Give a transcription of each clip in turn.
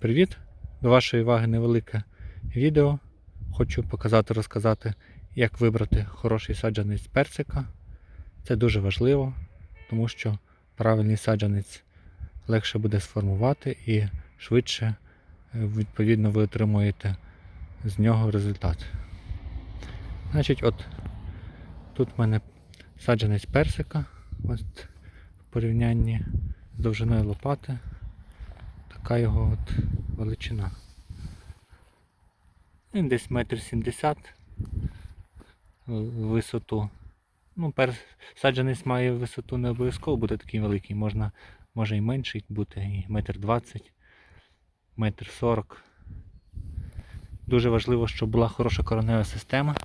Привіт! До вашої уваги невелике відео. Хочу показати, розказати, як вибрати хороший саджанець персика. Це дуже важливо, тому що правильний саджанець легше буде сформувати і швидше, е, відповідно, ви отримуєте з нього результат. Значить, от тут в мене саджанець персика. Ось в порівнянні з довжиною лопати така його от величина. Він десь метр сімдесят висоту. Ну, пер... саджанець має висоту не обов'язково бути такий великий, можна, може і менший бути, і метр двадцять, метр сорок. Дуже важливо, щоб була хороша коронева система.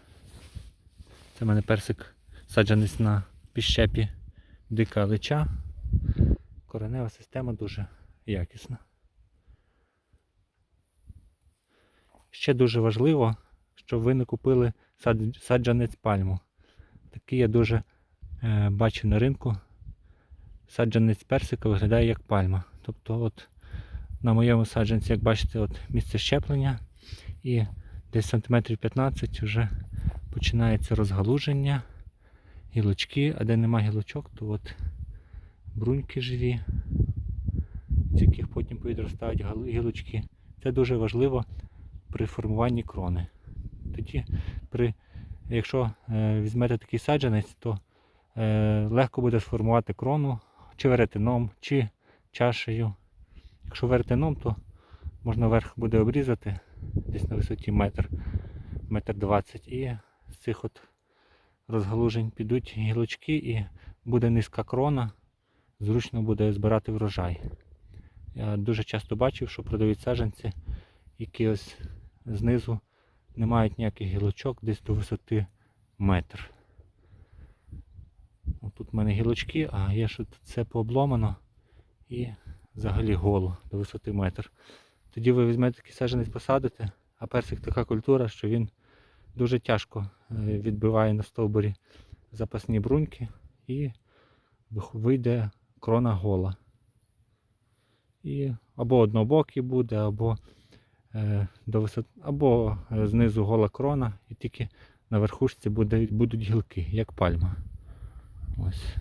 Це в мене персик саджанець на піщепі дика лича. Коренева система дуже якісна. Ще дуже важливо, щоб ви не купили саджанець пальму. Такий я дуже е, бачу на ринку. Саджанець персика виглядає як пальма. Тобто от на моєму саджанці, як бачите, от місце щеплення і десь сантиметрів 15 вже починається розгалуження, гілочки, а де нема гілочок, то от бруньки живі, з яких потім підростають гілочки. Це дуже важливо при формуванні крони. Тоді, при, якщо е, візьмете такий саджанець, то е, легко буде сформувати крону чи веретеном, чи чашею. Якщо веретеном, то можна верх буде обрізати десь на висоті метр, метр двадцять. І з цих от розгалужень підуть гілочки і буде низька крона, зручно буде збирати врожай. Я дуже часто бачив, що продають саджанці, які ось знизу не мають ніяких гілочок десь до висоти метр. Тут в мене гілочки, а є що все пообломано і взагалі голо до висоти метр. Тоді ви візьмете такий саджанець посадите, а персик така культура, що він дуже тяжко е, відбиває на стовбурі запасні бруньки і вийде крона гола. І або однобокий буде, або до висот... або е, знизу гола крона, і тільки на верхушці буде, будуть гілки, як пальма. Ось.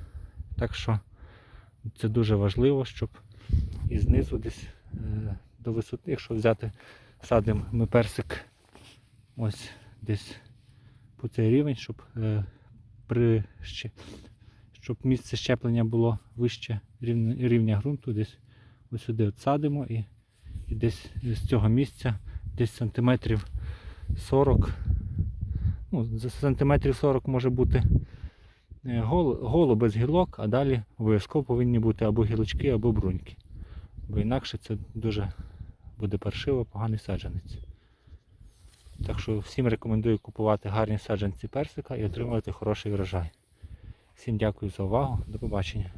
Так що це дуже важливо, щоб і знизу десь е, до висоти, якщо взяти садимо ми персик ось десь по цей рівень, щоб е, при щоб місце щеплення було вище рівня ґрунту, десь ось сюди от садимо і, десь з цього місця десь сантиметрів 40. Ну, за сантиметрів 40 може бути е, голо без гілок, а далі обов'язково повинні бути або гілочки, або бруньки. Бо інакше це дуже буде паршиво, поганий саджанець. Так що всім рекомендую купувати гарні саджанці персика і отримувати хороший врожай. Всім дякую за увагу. До побачення.